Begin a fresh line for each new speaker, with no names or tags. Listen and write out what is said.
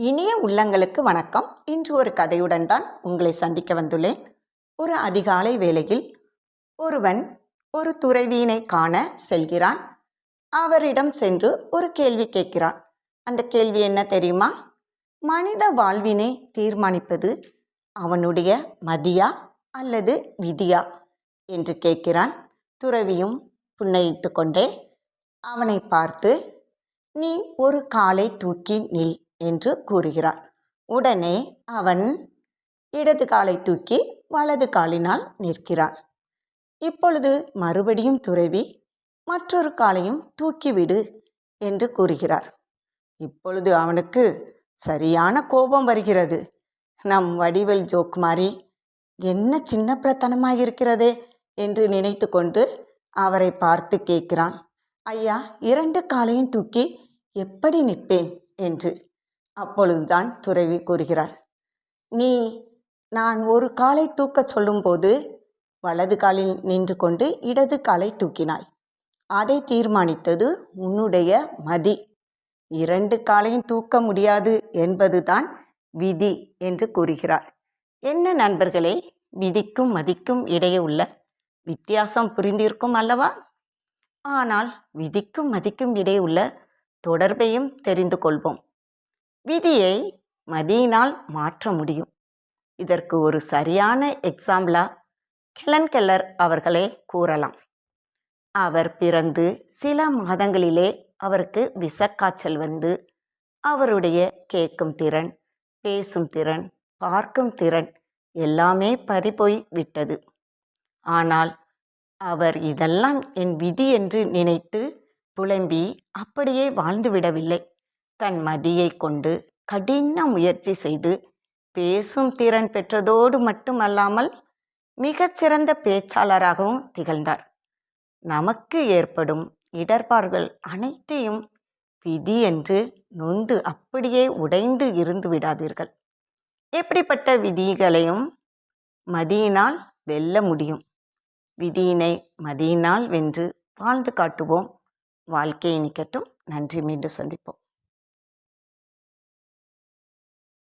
இனிய உள்ளங்களுக்கு வணக்கம். இன்று ஒரு கதையுடன் தான் உங்களை சந்திக்க வந்துள்ளேன். ஒரு அதிகாலை வேளையில் ஒருவன் ஒரு துறைவியினை காண செல்கிறான். அவரிடம் சென்று ஒரு கேள்வி கேட்கிறான். அந்த கேள்வி என்ன தெரியுமா? மனித வாழ்வினை தீர்மானிப்பது அவனுடைய மதியா அல்லது விதியா? என்று கேட்கிறான். துறவியும் புன்னயித்து கொண்டே அவனை பார்த்து நீ ஒரு காலை தூக்கி நில். என்று கூறுகிறார். உடனே அவன் இடது காலை தூக்கி வலது காலினால் நிற்கிறான். இப்பொழுது மறுபடியும் துறவி மற்றொரு காலையும் தூக்கிவிடு என்று கூறுகிறார். இப்பொழுது அவனுக்கு சரியான கோபம் வருகிறது. நம் வடிவல் ஜோக் மாதிரி என்ன சின்ன பிரத்தனமாக இருக்கிறதே என்று நினைத்து கொண்டு அவரை பார்த்து கேட்கிறான். ஐயா இரண்டு காலையும் தூக்கி எப்படி நிற்பேன்? என்று. அப்பொழுதுதான் துறவி கூறுகிறார் நீ நான் ஒரு காலை தூக்கச் சொல்லும்போது வலது காலில் நின்று கொண்டு இடது காலை தூக்கினாய். அதை தீர்மானித்தது உன்னுடைய மதி. இரண்டு காலையும் தூக்க முடியாது என்பதுதான் விதி என்று கூறுகிறார். என்ன நண்பர்களே விதிக்கும் மதிக்கும் இடையே உள்ள வித்தியாசம் புரிந்திருக்கும் அல்லவா? ஆனால் விதிக்கும் மதிக்கும் இடையே உள்ள தொடர்பையும் தெரிந்து கொள்வோம். விதியை மதியினால் மாற்ற முடியும். இதற்கு ஒரு சரியான எக்ஸாம்பிளா கெலன் கெல்லர் அவர்களே கூறலாம். அவர் பிறந்து சில மாதங்களிலே அவருக்கு விஷக்காய்ச்சல் வந்து அவருடைய கேட்கும் திறன் பேசும் திறன் பார்க்கும் திறன் எல்லாமே பறிபோய் விட்டது. ஆனால் அவர் இதெல்லாம் என் விதி என்று நினைத்து புலம்பி அப்படியே வாழ்ந்துவிடவில்லை தன் மதியை கொண்டு கடின முயற்சி செய்து பேசும் திறன் பெற்றதோடு மட்டுமல்லாமல் மிகச்சிறந்த பேச்சாளராகவும் திகழ்ந்தார். நமக்கு ஏற்படும் இடர்பாடுகள் அனைத்தையும் விதி என்று நொந்து அப்படியே உடைந்து இருந்து விடாதீர்கள். எப்படிப்பட்ட விதிகளையும் மதியினால் வெல்ல முடியும்? விதியினை மதியினால் வென்று வாழ்ந்து காட்டுவோம். வாழ்க்கையை நிக்கட்டும் நன்றி. மீண்டும் சந்திப்போம்.